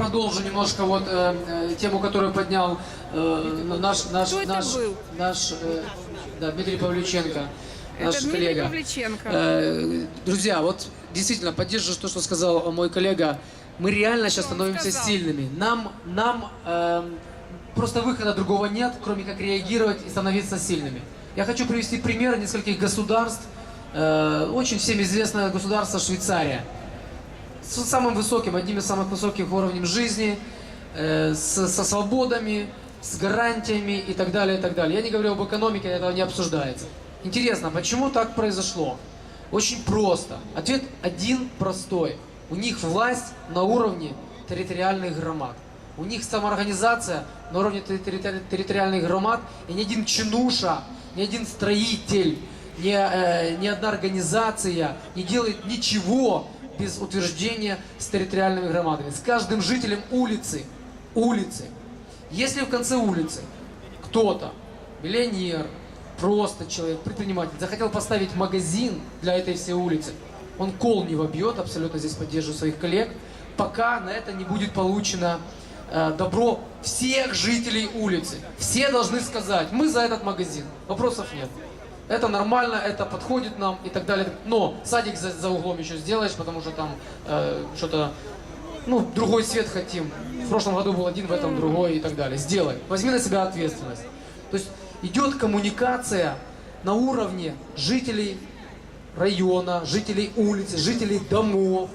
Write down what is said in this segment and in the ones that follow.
продолжу немножко вот э, э, тему, которую поднял э, наш наш наш наш э, да, Дмитрий Павлюченко, наш Это Дмитрий коллега. Павличенко. Э, друзья, вот действительно поддерживаю то, что сказал мой коллега. Мы реально сейчас Что становимся сказал? сильными. Нам нам эм, просто выхода другого нет, кроме как реагировать и становиться сильными. Я хочу привести пример нескольких государств. Э, очень всем известное государство Швейцария с самым высоким, одним из самых высоких уровней жизни, э, с- со свободами, с гарантиями и так далее, и так далее. Я не говорю об экономике, этого не обсуждается. Интересно, почему так произошло? Очень просто. Ответ один простой. У них власть на уровне территориальных громад. У них самоорганизация на уровне территори- территориальных громад, и ни один чинуша, ни один строитель, ни, э, ни одна организация не делает ничего без утверждения с территориальными громадами. С каждым жителем улицы, улицы. Если в конце улицы кто-то, миллионер, просто человек, предприниматель, захотел поставить магазин для этой всей улицы, он кол не вобьет, абсолютно здесь поддерживаю своих коллег, пока на это не будет получено э, добро всех жителей улицы. Все должны сказать, мы за этот магазин, вопросов нет. Это нормально, это подходит нам и так далее. Но садик за, за углом еще сделаешь, потому что там э, что-то, ну, другой свет хотим. В прошлом году был один, в этом другой и так далее. Сделай. Возьми на себя ответственность. То есть идет коммуникация на уровне жителей района, жителей улицы, жителей домов,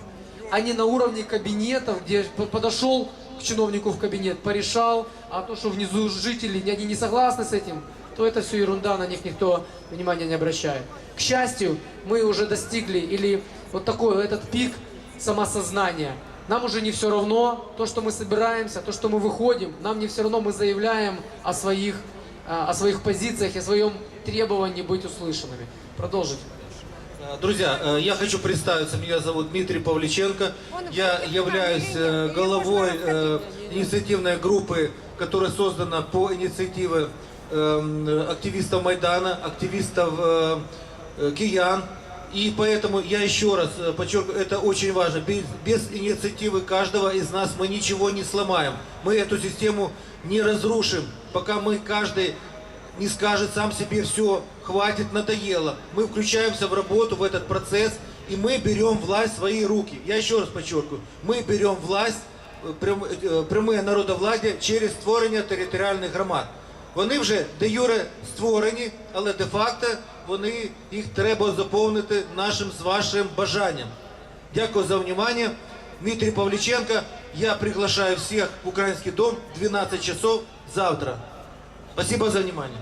а не на уровне кабинетов, где подошел к чиновнику в кабинет, порешал, а то, что внизу жители, они не согласны с этим, то это все ерунда, на них никто внимания не обращает. К счастью, мы уже достигли, или вот такой этот пик самосознания. Нам уже не все равно то, что мы собираемся, то, что мы выходим, нам не все равно, мы заявляем о своих, а, о своих позициях и о своем требовании быть услышанными. Продолжите. Э, Друзья, э, я хочу представиться. Меня зовут Дмитрий Павличенко. Я являюсь э, головой э, инициативной группы, которая создана по инициативе э, активистов Майдана, активистов э, э, Киян. И поэтому я еще раз э, подчеркиваю, это очень важно. Без, без инициативы каждого из нас мы ничего не сломаем. Мы эту систему не разрушим, пока мы каждый не скажет сам себе все, хватит, надоело. Мы включаемся в работу, в этот процесс, и мы берем власть в свои руки. Я еще раз подчеркиваю, мы берем власть, е, прям- е, пряме народовладдя через створення територіальних громад. Вони вже де юре створені, але де-факто вони їх треба заповнити нашим з вашим бажанням. Дякую за внимание. Дмитрий Павліченко. Я приглашаю всіх в Український дом 12 часов завтра. Спасибо за внимание.